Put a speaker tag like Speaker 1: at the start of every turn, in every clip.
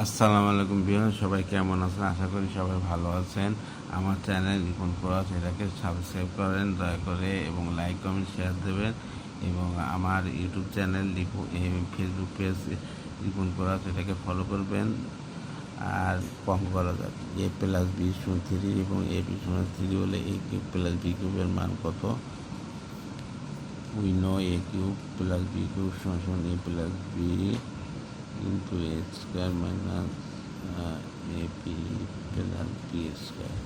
Speaker 1: আসসালামু আলাইকুম বিহার সবাই কেমন আছেন? আশা করি সবাই ভালো আছেন। আমার চ্যানেল রিপন পড়াশ এটাকে সাবস্ক্রাইব করেন, দয়া করে এবং লাইক কমেন্ট শেয়ার দেবেন। এবং আমার YouTube channel Facebook page Ripon পড়াশ এটাকে ফলো করবেন। আর কম করা যাক এ প্লাস বি শূন্য থ্রি এবং এ বি শূন্য থ্রি হলে এ কিউব প্লাস বি কিউবের মান কত? We know A cube plus B cube সমান সমান A plus B into A square minus A B plus B square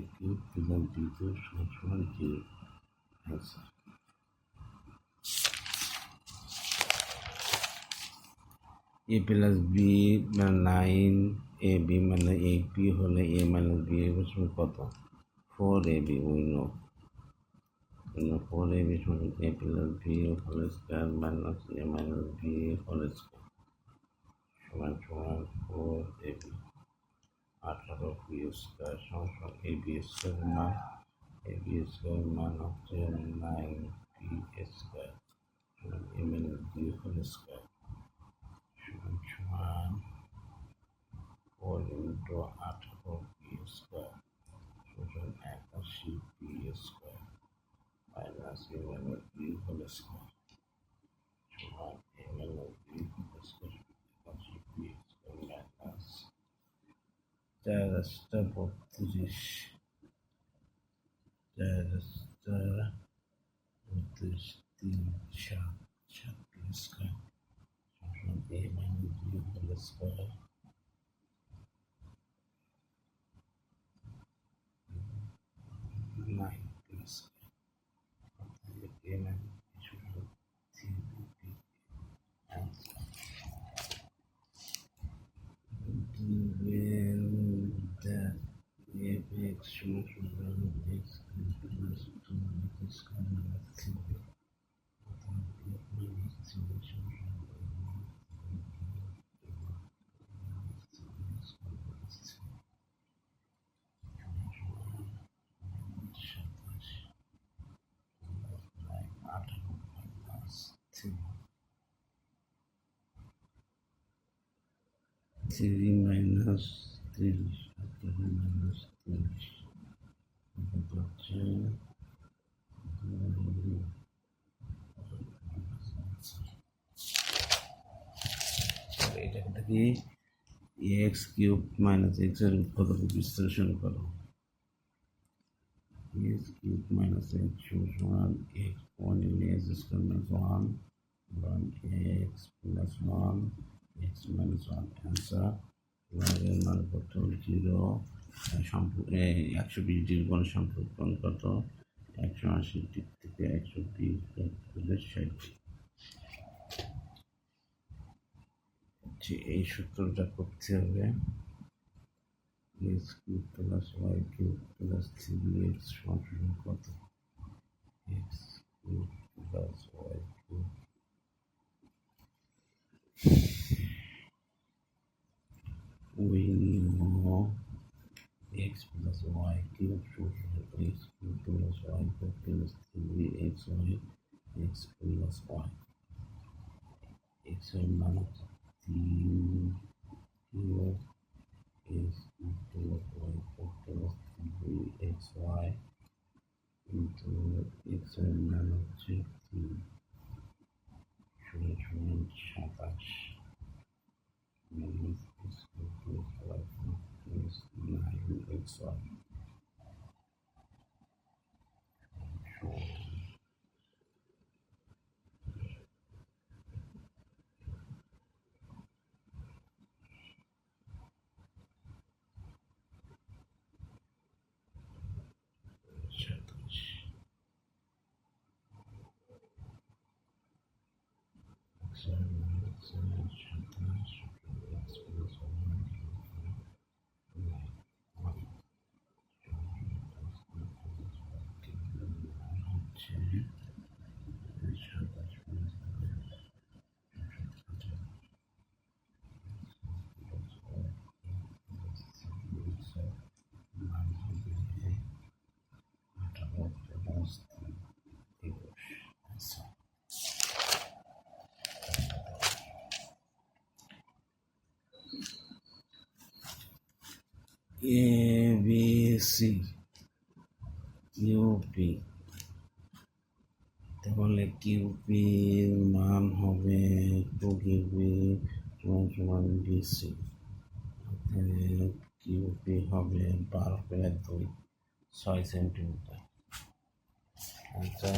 Speaker 1: A B cube সমান সমান জিরো আচ্ছা এ প্লাস বি মানে নাইন এ বি মানে এইট বি হলে A minus B এর সমান কত? ফোর এ বি উইন ফোর এ বি সমান A plus B whole square minus A minus B whole square সমান সমান ফোর এ বি আঠারো বি স্কোয়ার সমান এ বি স্কোয়ার মান এ বি স্কোয়ার মান হচ্ছে নাইন বি স্কোয়ার সমান A minus B whole square. সমান সমান ফোর ইন্টু আঠারো বি স্কোয়ার সমান একাশি B square minus A minus B whole square. সমান A minus B whole square. চারটা বত্রিশ চারটা বত্রিশ তিন সাত ছাব্বিশ স্কোয়ার সমান a minus b whole square nine plus three minus three, minus three. এটা থেকে এক্স কিউব মাইনাস এক্স এর উৎপাদক বিশ্লেষণ করো এক্স কিউব মাইনাস এক্স সমান x one in x square minus one one x plus one x minus one answer এর মান কত জিরো একশো বিশ ডিগ্রি কোণ সম্পর্কণ কত? একশো আশির দিক থেকে একশো বিশ ষাট। যে এই সূত্রটা করতে হবে। X cube plus Y cube plus three X সমান কত? X cube plus Y cube know x plus y cube solution x cube plus y cube plus 3xy x plus y x এর মান হচ্ছে তিন cube x cube plus y cube plus 3xy into x এর মান হচ্ছে তিন সমান সমান সাতাশ minus x equal to five plus nine is 9x1 A B C U P. তাহলে কিউপির মান হবে টু কিউপি সমান বিসি কিউপি হবে বারো প্রায় দুই, ছয় সেন্টিমিটার আচ্ছা।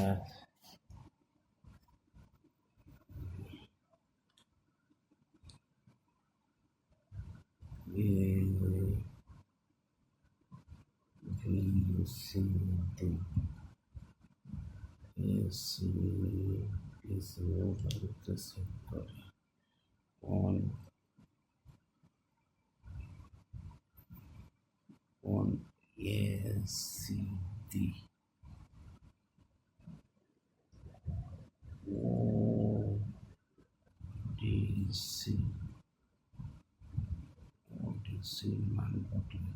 Speaker 1: AC this sector on on ACD ODC ODC manufacturing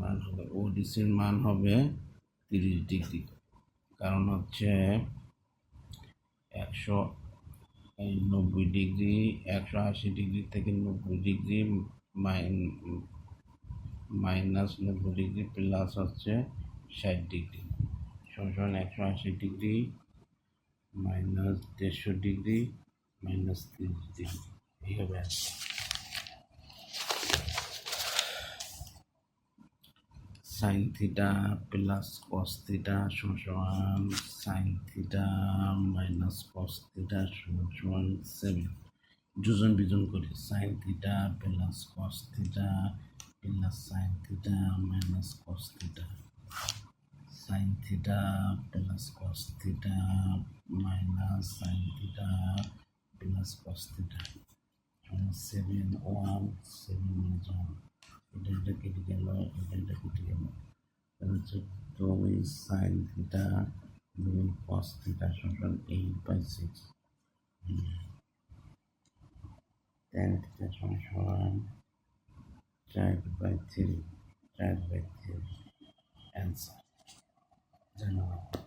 Speaker 1: মান হবে ওডিসির মান হবে তিরিশ ডিগ্রি। কারণ হচ্ছে একশো নব্বই ডিগ্রি, একশো আশি ডিগ্রি থেকে নব্বই ডিগ্রি মাইন মাইনাস নব্বই ডিগ্রি প্লাস হচ্ছে ষাট ডিগ্রি। সমান একশো আশি ডিগ্রি মাইনাস দেড়শো ডিগ্রি মাইনাস তিরিশ ডিগ্রি। এই হবে sine theta plus cos theta সমান sine theta minus cos theta সমান সেভেন যোজন বিজন করি। Sine theta plus cos theta plus sine theta minus cos theta sine theta plus cos theta minus sine theta plus cos seven one seven one এটা কেটে গেল এটা এটা কেটে গেল হচ্ছে দুই সাইন থিটা দুই কস থিটা সমান eight by six ten theta সমান চার বাই থ্রি চার বাই থ্রি অ্যান্সার ধন্যবাদ